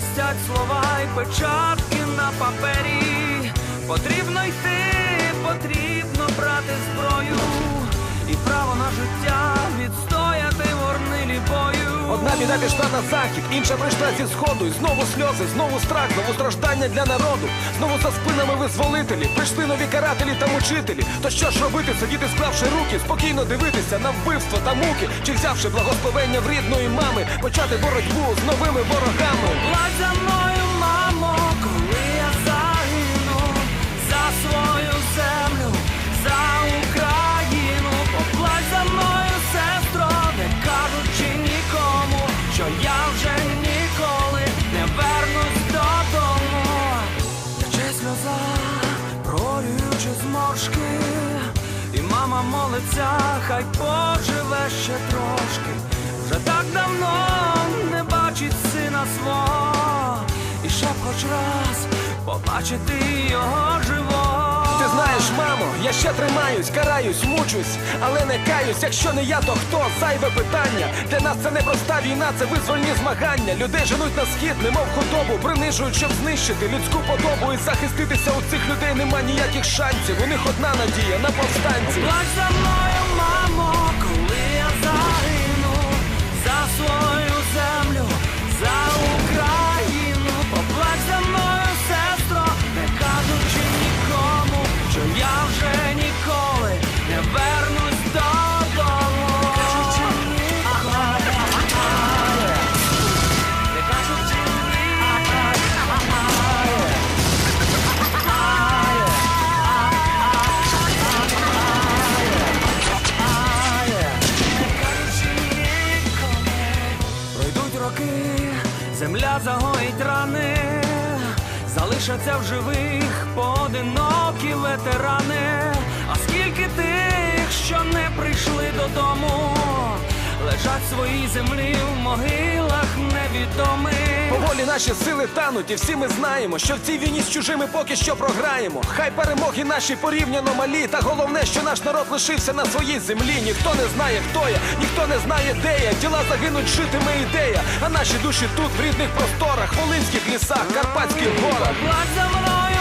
містять слова і печатки на папері. Потрібно йти, потрібно брати зброю і право на життя відстояти. Одна біда пішла на захід, інша прийшла зі сходу. І знову сльози, знову страх, знову страждання для народу. Знову за спинами визволителі. Прийшли нові карателі та мучителі. То що ж робити, сидіти, склавши руки, спокійно дивитися на вбивство та муки, чи взявши благословення в рідної мами, почати боротьбу з новими ворогами. Плать за мама молиться, хай поживе ще трошки. Вже так давно не бачить сина свого, і ще хоч раз побачити його живого. Я ще тримаюсь, караюсь, мучусь, але не каюсь. Якщо не я, то хто? Зайве питання. Для нас це не проста війна, це визвольні змагання. Людей женуть на схід, немов худобу, принижують, щоб знищити людську подобу і захиститися у цих людей нема ніяких шансів. У них одна надія на повстанців. Плач за мною, мамо, коли земля загоїть рани, залишаться в живих поодинокі ветерани. А скільки тих, що не прийшли додому, лежать своїй землі в могилах невідомих. Поволі наші сили тануть, і всі ми знаємо, що в цій війні з чужими поки що програємо. Хай перемоги наші порівняно малі, та головне, що наш народ лишився на своїй землі. Ніхто не знає, хто я, ніхто не знає, де я. Тіла загинуть, житиме ідея. А наші душі тут, в рідних просторах, волинських лісах, карпатських горах. За мною,